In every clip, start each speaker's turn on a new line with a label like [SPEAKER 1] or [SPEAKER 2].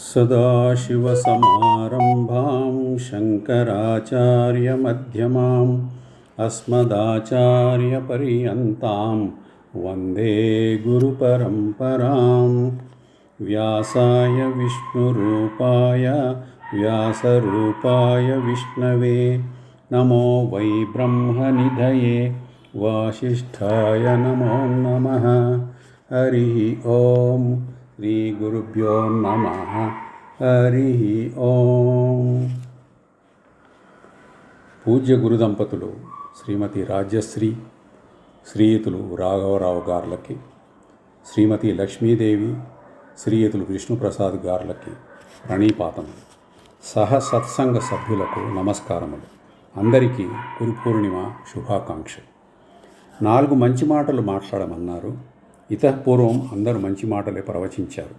[SPEAKER 1] सदाशिवसमारम्भां शङ्कराचार्यमध्यमाम् अस्मदाचार्यपर्यन्तां वन्दे गुरुपरम्परां व्यासाय विष्णुरूपाय व्यासरूपाय विष्णवे नमो वै ब्रह्मनिधये वासिष्ठाय नमो नमः। हरिः ॐ శ్రీగురుభ్యో నమ హరి ఓం పూజ్య గురు దంపతులు శ్రీమతి రాజ్యశ్రీ శ్రీయుతులు రాఘవరావు గార్లకి శ్రీమతి లక్ష్మీదేవి శ్రీయుతులు విష్ణుప్రసాద్ గార్లకి ప్రణీపాతం సహ సత్సంగ సభ్యులకు నమస్కారములు। అందరికీ గురు పూర్ణిమ శుభాకాంక్షలు। నాలుగు మంచి మాటలు మాట్లాడమన్నారు। ఇతపూర్వం అందరూ మంచి మాటలే ప్రవచించారు.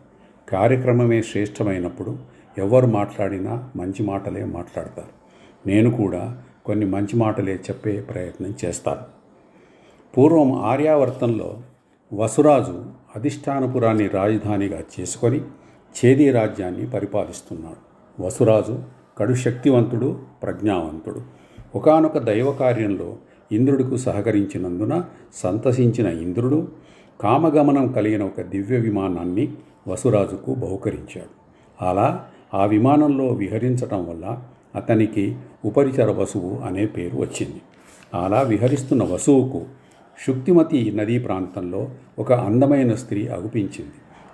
[SPEAKER 1] కార్యక్రమమే శ్రేష్టమైనప్పుడు ఎవరు మాట్లాడినా మంచి మాటలే మాట్లాడతారు. నేను కూడా కొన్ని మంచి మాటలే చెప్పే ప్రయత్నం చేస్తాను. పూర్వం ఆర్యావర్తంలో వసురాజు అధిష్టానపురాన్ని రాజధానిగా చేసుకొని చేదీ రాజ్యాన్ని పరిపాలిస్తున్నాడు. వసురాజు కడు శక్తివంతుడు ప్రజ్ఞావంతుడు. ఒకానొక దైవ కార్యంలో ఇంద్రుడికి సహకరించినందున సంతసించిన ఇంద్రుడు కామగమనం కలిగిన ఒక దివ్య విమానాన్ని వసురాజుకు బహుకరించాడు. అలా ఆ విమానంలో విహరించటం వల్ల అతనికి ఉపరిచర వసువు అనే పేరు వచ్చింది. అలా విహరిస్తున్న వసువుకు శుక్తిమతి నదీ ప్రాంతంలో ఒక అందమైన స్త్రీ అగుపించింది.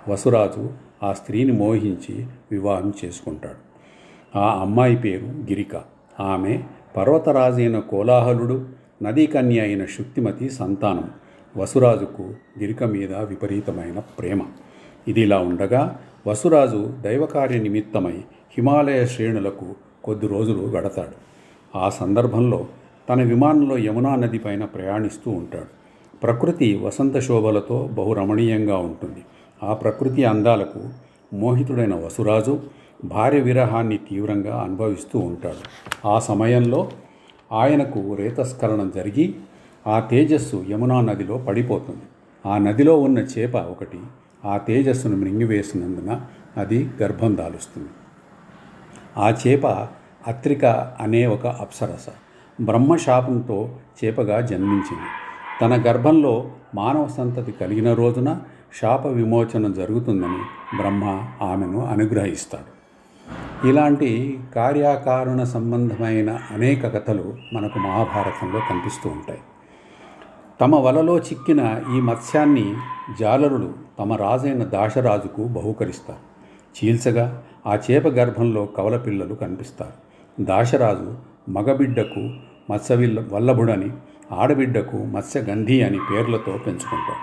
[SPEAKER 1] వసురాజు ఆ స్త్రీని మోహించి వివాహం చేసుకుంటాడు. ఆ అమ్మాయి పేరు గిరిక. ఆమె పర్వతరాజైన కోలాహలుడు నదీ కన్య అయిన శుక్తిమతి సంతానం. వసురాజుకు గిరిక మీద విపరీతమైన ప్రేమ. ఇదిలా ఉండగా వసురాజు దైవకార్య నిమిత్తమై హిమాలయ శ్రేణులకు కొద్ది రోజులు గడతాడు. ఆ సందర్భంలో తన విమానంలో యమునా నది పైన ప్రయాణిస్తూ ఉంటాడు. ప్రకృతి వసంత శోభలతో బహు రమణీయంగా ఉంటుంది. ఆ ప్రకృతి అందాలకు మోహితుడైన వసురాజు భార్య విరహాన్ని తీవ్రంగా అనుభవిస్తూ ఉంటాడు. ఆ సమయంలో ఆయనకు రేతస్కరణం జరిగి ఆ తేజస్సు యమునా నదిలో పడిపోతుంది. ఆ నదిలో ఉన్న చేప ఒకటి ఆ తేజస్సును మృంగివేసినందున అది గర్భం దాలుస్తుంది. ఆ చేప అత్రిక అనే ఒక అప్సరస. బ్రహ్మశాపంతో చేపగా జన్మించింది. తన గర్భంలో మానవ సంతతి కలిగిన రోజున శాప విమోచన జరుగుతుందని బ్రహ్మ ఆమెను అనుగ్రహిస్తాడు. ఇలాంటి కార్యాకారణ సంబంధమైన అనేక కథలు మనకు మహాభారతంలో కనిపిస్తూ ఉంటాయి. తమ వలలో చిక్కిన ఈ మత్స్యాన్ని జాలరులు తమ రాజైన దాశరాజుకు బహుకరిస్తారు. చీల్చగా ఆ చేప గర్భంలో కవల పిల్లలు కనిపిస్తారు. దాశరాజు మగబిడ్డకు మత్స్యవిల్ల వల్లభుడని ఆడబిడ్డకు మత్స్యగంధి అని పేర్లతో పెంచుకుంటారు.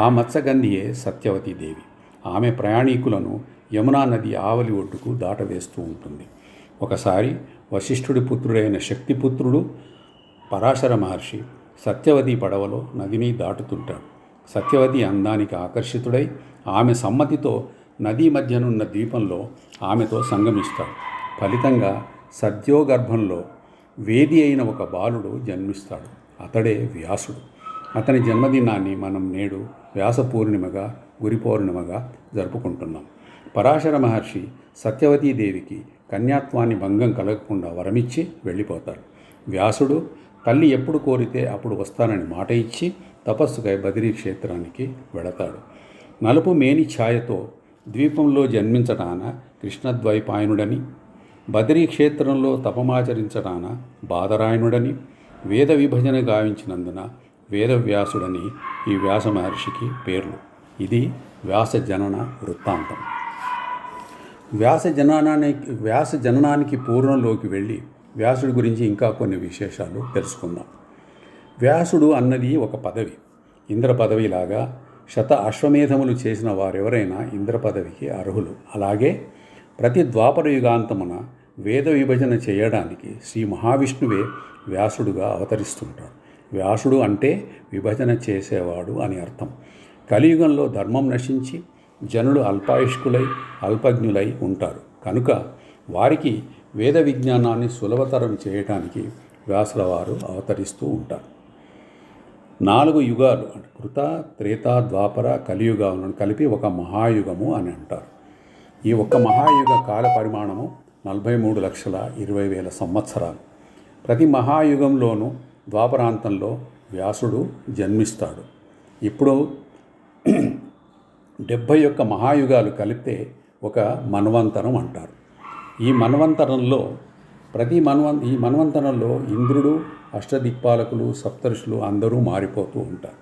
[SPEAKER 1] ఆ మత్స్యగంధియే సత్యవతీదేవి ఆమె ప్రయాణీకులను యమునా నది ఆవలి ఒడ్డుకు దాటవేస్తూ ఉంటుంది. ఒకసారి వశిష్ఠుడి పుత్రుడైన శక్తిపుత్రుడు పరాశర మహర్షి సత్యవతి పడవలో నదిని దాటుతుంటాడు. సత్యవతి అందానికి ఆకర్షితుడై ఆమె సమ్మతితో నదీ మధ్యనున్న ద్వీపంలో ఆమెతో సంగమిస్తాడు. ఫలితంగా సద్యోగర్భంలో వేది అయిన ఒక బాలుడు జన్మిస్తాడు. అతడే వ్యాసుడు. అతని జన్మదినాన్ని మనం నేడు వ్యాస పూర్ణిమగా గురి పౌర్ణిమగా జరుపుకుంటున్నాం. పరాశర మహర్షి సత్యవతీదేవికి కన్యాత్వాన్ని భంగం కలగకుండా వరమిచ్చి వెళ్ళిపోతాడు వ్యాసుడు తల్లి ఎప్పుడు కోరితే అప్పుడు వస్తానని మాట ఇచ్చి తపస్సుకై బదిరీ క్షేత్రానికి వెళతాడు. నలుపు మేని ఛాయతో ద్వీపంలో జన్మించటాన కృష్ణద్వైపాయనుడని బదిరీ క్షేత్రంలో తపమాచరించటాన బాదరాయణుడని వేద విభజన గావించినందున వేదవ్యాసుడని ఈ వ్యాస మహర్షికి పేర్లు. ఇది వ్యాస జనన వృత్తాంతం. వ్యాస జననానికి వ్యాస జననానికి పూర్వంలోకి వెళ్ళి వ్యాసుడి గురించి ఇంకా కొన్ని విశేషాలు తెలుసుకుందాం. వ్యాసుడు అన్నది ఒక పదవి. ఇంద్ర పదవిలాగా శత అశ్వమేధములు చేసిన వారెవరైనా ఇంద్ర పదవికి అర్హులు. అలాగే ప్రతి ద్వాపర యుగాంతమున వేద విభజన చేయడానికి శ్రీ మహావిష్ణువే వ్యాసుడుగా అవతరిస్తుంటాడు. వ్యాసుడు అంటే విభజన చేసేవాడు అని అర్థం. కలియుగంలో ధర్మం నశించి జనులు అల్పాయుష్కులై అల్పజ్ఞులై ఉంటారు. కనుక వారికి వేద విజ్ఞానాన్ని సులభతరం చేయడానికి వ్యాసుల వారు అవతరిస్తూ ఉంటారు. నాలుగు యుగాలు అంటే కృత త్రేత ద్వాపర కలియుగాలను కలిపి ఒక మహాయుగము అని అంటారు. ఈ ఒక్క మహాయుగ కాల పరిమాణము నలభై మూడు లక్షల ఇరవై వేల సంవత్సరాలు. ప్రతి మహాయుగంలోనూ ద్వాపరాంతంలో వ్యాసుడు జన్మిస్తాడు. ఇప్పుడు డెబ్భై యొక్క మహాయుగాలు కలిపితే ఒక మన్వంతరం అంటారు. ఈ మన్వంతరంలో ప్రతి మన్వం ఈ మన్వంతరంలో ఇంద్రుడు అష్టదిక్పాలకులు సప్తరుషులు అందరూ మారిపోతూ ఉంటారు.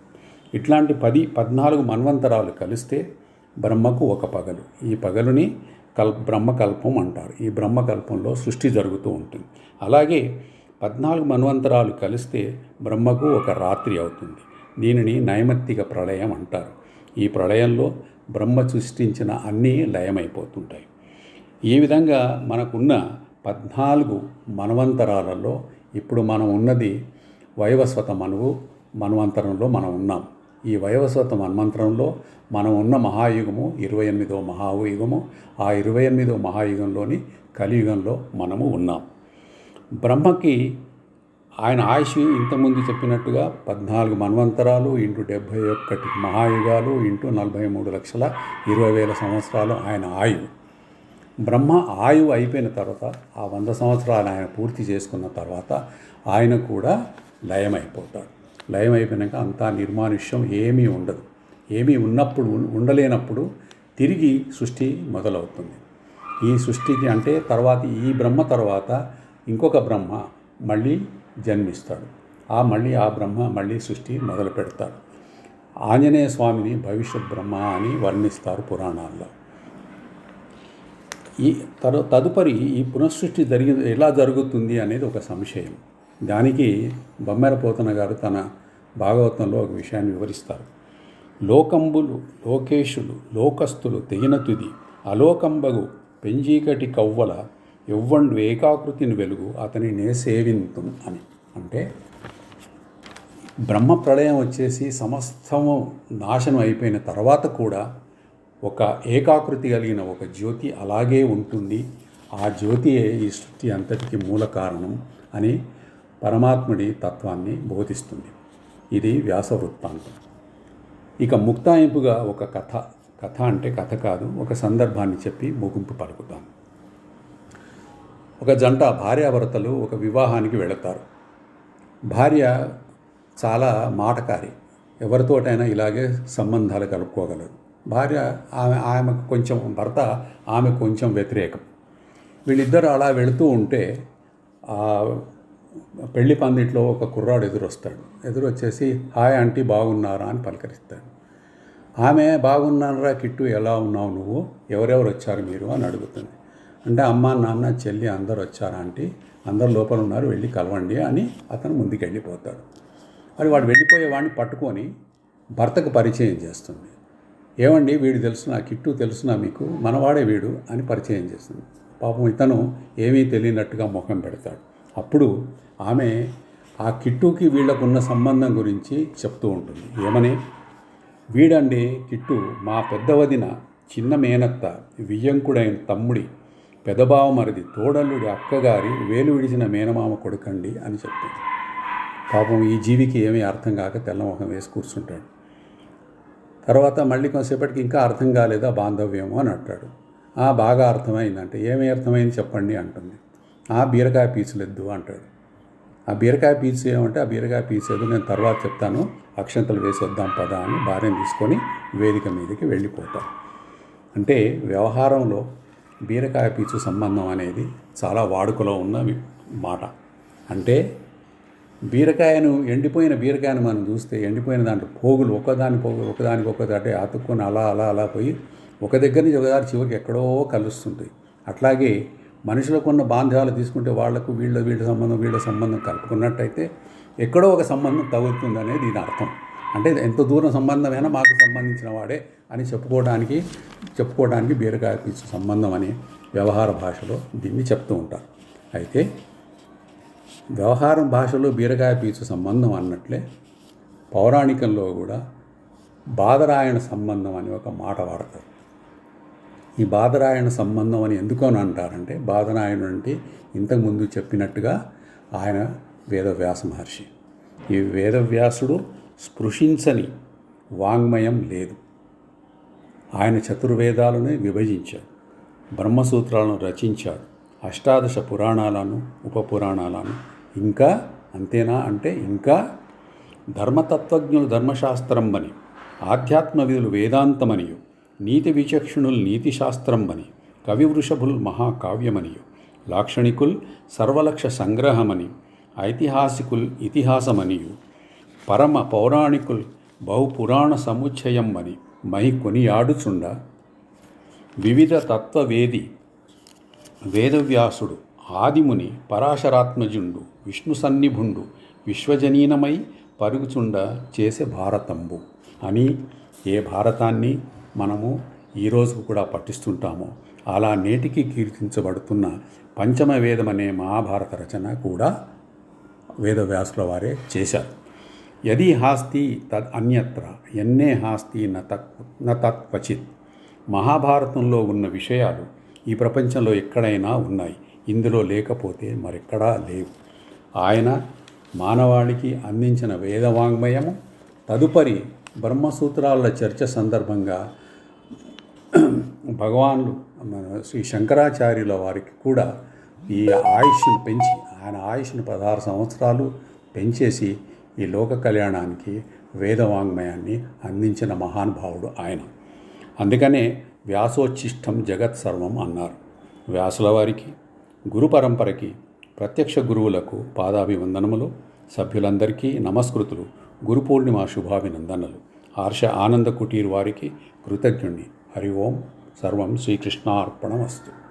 [SPEAKER 1] ఇట్లాంటి పది పద్నాలుగు మన్వంతరాలు కలిస్తే బ్రహ్మకు ఒక పగలు. ఈ పగలుని కల్ బ్రహ్మకల్పం అంటారు. ఈ బ్రహ్మకల్పంలో సృష్టి జరుగుతూ ఉంటుంది. అలాగే పద్నాలుగు మన్వంతరాలు కలిస్తే బ్రహ్మకు ఒక రాత్రి అవుతుంది. దీనిని నైమత్తిక ప్రళయం అంటారు. ఈ ప్రళయంలో బ్రహ్మ సృష్టించిన అన్నీ లయమైపోతుంటాయి. ఈ విధంగా మనకున్న పద్నాలుగు మనవంతరాలలో ఇప్పుడు మనం ఉన్నది వైవస్వత మనువు మన్వంతరంలో మనం ఉన్నాం. ఈ వైవస్వత మన్వంతరంలో మనం ఉన్న మహాయుగము ఇరవై ఎనిమిదో మహాయుగము. ఆ ఇరవై ఎనిమిదో మహాయుగంలోని కలియుగంలో మనము ఉన్నాం. బ్రహ్మకి ఆయన ఆయుష్ ఇంతకుముందు చెప్పినట్టుగా పద్నాలుగు మన్వంతరాలు ఇంటూ డెబ్భై ఒక్కటి మహాయుగాలు ఇంటూ నలభై మూడు లక్షల ఇరవై వేల సంవత్సరాలు ఆయన ఆయువు. బ్రహ్మ ఆయువు అయిపోయిన తర్వాత ఆ వంద సంవత్సరాలు ఆయన పూర్తి చేసుకున్న తర్వాత ఆయన కూడా లయమైపోతాడు. లయం అయిపోయినాక అంతా నిర్మానుష్యం ఏమీ ఉండదు. ఏమీ ఉన్నప్పుడు ఉండలేనప్పుడు తిరిగి సృష్టి మొదలవుతుంది. ఈ సృష్టికి అంటే తర్వాత ఈ బ్రహ్మ తర్వాత ఇంకొక బ్రహ్మ మళ్ళీ జన్మిస్తాడు. ఆ మళ్ళీ ఆ బ్రహ్మ మళ్ళీ సృష్టి మొదలు పెడతాడు ఆంజనేయ స్వామిని భవిష్యత్ బ్రహ్మ అని వర్ణిస్తారు పురాణాల్లో. ఈ తరు తదుపరి ఈ పునఃసృష్టి జరిగి ఎలా జరుగుతుంది అనేది ఒక సంశయం. దానికి బొమ్మెరపోతన గారు తన భాగవతంలో ఒక విషయాన్ని వివరిస్తారు. లోకంబులు లోకేశులు లోకస్తులు తెగిన తుది అలోకంబగు పెంజీకటి కవ్వల ఎవ్వండు ఏకాకృతిని వెలుగు అతని నేసేవింతు అని. అంటే బ్రహ్మ ప్రళయం వచ్చేసి సమస్తము నాశనం అయిపోయిన తర్వాత కూడా ఒక ఏకాకృతి కలిగిన ఒక జ్యోతి అలాగే ఉంటుంది. ఆ జ్యోతియే ఈ సృష్టి అంతటికి మూల కారణం అని పరమాత్ముడి తత్వాన్ని బోధిస్తుంది. ఇది వ్యాస వృత్తాంతం. ఇక ముక్తాయింపుగా ఒక కథ కథ అంటే కథ కాదు ఒక సందర్భాన్ని చెప్పి ముగింపు పలుకుతాను ఒక జంట భార్యాభర్తలు ఒక వివాహానికి వెళతారు. భార్య చాలా మాటకారి ఎవరితోటైనా ఇలాగే సంబంధాలు కలుపుకోగలరు భార్య ఆమె ఆమెకు కొంచెం భర్త ఆమె కొంచెం వ్యతిరేకం. వీళ్ళిద్దరు అలా వెళుతూ ఉంటే పెళ్ళి పందిట్లో ఒక కుర్రాడు ఎదురొస్తాడు. ఎదురొచ్చేసి హాయ్ ఆంటీ బాగున్నారా? అని పలకరిస్తాడు. ఆమె బాగున్నారా కిట్టు? ఎలా ఉన్నావు నువ్వు? ఎవరెవరు వచ్చారు మీరు? అని అడుగుతుంది. అంటే అమ్మ నాన్న చెల్లి అందరు వచ్చారా ఆంటీ? అందరు లోపల ఉన్నారు వెళ్ళి కలవండి అని అతను ముందుకు వెళ్ళిపోతాడు అది వాడు వెళ్ళిపోయే వాడిని పట్టుకొని భర్తకు పరిచయం చేస్తుంది. ఏమండి వీడు తెలుసునా కిట్టు తెలుసునా మీకు? మనవాడే వీడు అని పరిచయం చేస్తుంది పాపం ఇతను ఏమీ తెలియనట్టుగా ముఖం పెడతాడు. అప్పుడు ఆమె ఆ కిట్టుకి వీళ్ళకున్న సంబంధం గురించి చెప్తూ ఉంటుంది. ఏమని? వీడండి కిట్టు మా పెద్ద వదిన చిన్న మేనత్త వియ్యంకుడైన తమ్ముడి పెదబావ మరిది తోడల్లుడి అక్కగారి వేలు విడిచిన మేనమామ కొడుకండి అని చెప్తుంది పాపం ఈ జీవికి ఏమీ అర్థం కాక తెల్లమొహం వేసి కూర్చుంటాడు. తర్వాత మళ్ళీ కొంతసేపటికి ఇంకా అర్థం కాలేదా బాంధవ్యము అని అంటాడు. "ఆ, బాగా అర్థమైందంటే ఏమి అర్థమైంది చెప్పండి అంటుంది. ఆ బీరకాయ పీచులెద్దు అంటాడు. ఆ బీరకాయ పీచు ఏమంటే ఆ బీరకాయ పీచు ఏదో నేను తర్వాత చెప్తాను. అక్షంతలు వేసేద్దాం పదా అని భార్యను తీసుకొని వేదిక మీదకి వెళ్ళిపోతాం. అంటే వ్యవహారంలో బీరకాయ పీచు సంబంధం అనేది చాలా వాడుకలో ఉన్న మాట. అంటే బీరకాయను ఎండిపోయిన బీరకాయను మనం చూస్తే ఎండిపోయిన దాంట్లో పోగులు ఒకదాని పోగులు ఒకదానికి ఒకదాటి అతుక్కొని అలా అలా అలా పోయి ఒక దగ్గర నుంచి ఒకదారి చివరికి ఎక్కడో కలుస్తుంటాయి. అట్లాగే మనుషులకు ఉన్న బాంధ్యాలు తీసుకుంటే వాళ్ళకు వీళ్ళ వీళ్ళ సంబంధం వీళ్ళ సంబంధం కలుపుకున్నట్టయితే ఎక్కడో ఒక సంబంధం తగులుతుంది అనేది దీని అర్థం. అంటే ఎంత దూరం సంబంధమైనా మాకు సంబంధించిన వాడే అని చెప్పుకోవడానికి చెప్పుకోవడానికి బీరకాయ సంబంధం అనే వ్యవహార భాషలో దీన్ని చెప్తూ ఉంటారు. అయితే వ్యవహారం భాషలో బీరకాయ పీచు సంబంధం అన్నట్లే పౌరాణికంలో కూడా బాదరాయణ సంబంధం అని ఒక మాట వాడతారు. ఈ బాదరాయణ సంబంధం అని ఎందుకు అని అంటారంటే బాదరాయణుడు అంటే ఇంతకుముందు చెప్పినట్టుగా ఆయన వేదవ్యాస మహర్షి. ఈ వేదవ్యాసుడు స్పృశించని వాంగ్మయం లేదు. ఆయన చతుర్వేదాలను విభజించాడు. బ్రహ్మసూత్రాలను రచించాడు. అష్టాదశ పురాణాలను ఉపపురాణాలను ఇంకా అంతేనా అంటే ఇంకా ధర్మతత్వజ్ఞులు ధర్మశాస్త్రం అని ఆధ్యాత్మవిధులు వేదాంతమనియు నీతి విచక్షణులు నీతిశాస్త్రం అని కవి వృషభుల్ మహాకావ్యమనియు లాక్షణికుల్ సర్వలక్ష సంగ్రహమని ఐతిహాసికుల్ ఇతిహాసమనియు పరమ పౌరాణికుల్ బహుపురాణ సముచ్చయం అని మహి కొనియాడుచుండ వివిధ తత్వవేది వేదవ్యాసుడు ఆదిముని పరాశరాత్మజుండు విష్ణు సన్నిభుండు విశ్వజనీనమై పరుగుచుండ చేసే భారతంబు. అని ఏ భారతాన్ని మనము ఈ రోజుకు కూడా పఠిస్తుంటామో అలా నేటికి కీర్తించబడుతున్న పంచమ వేదం అనే మహాభారత రచన కూడా వేదవ్యాసుల వారే చేశారు. యది హాస్తి తద్ అన్యత్ర ఎన్నే హాస్తి న తత్వచిత్ న మహాభారతంలో ఉన్న విషయాలు ఈ ప్రపంచంలో ఎక్కడైనా ఉన్నాయి. ఇందులో లేకపోతే మరెక్కడా లేవు. ఆయన మానవాళికి అందించిన వేదవాంగ్మయము తదుపరి బ్రహ్మసూత్రాల చర్చ సందర్భంగా భగవాన్లు శ్రీ శంకరాచార్యుల వారికి కూడా ఈ ఆయుష్ను పెంచి ఆయన ఆయుష్ను పదహారు సంవత్సరాలు పెంచేసి ఈ లోక కళ్యాణానికి వేదవాంగ్మయాన్ని అందించిన మహానుభావుడు ఆయన. అందుకనే వ్యాసోచ్ఛిష్టం జగత్ సర్వం అన్నారు. వ్యాసుల వారికి గురు పరంపరకి ప్రత్యక్ష గురువులకు పాదాభివందనములు. సభ్యులందరికీ నమస్కృతులు. గురు పూర్ణిమ శుభాభినందనలు. హర్ష ఆనంద కుటీర్ వారికి కృతజ్ఞుణ్ణి. హరి ఓం. సర్వం శ్రీకృష్ణార్పణమస్తు.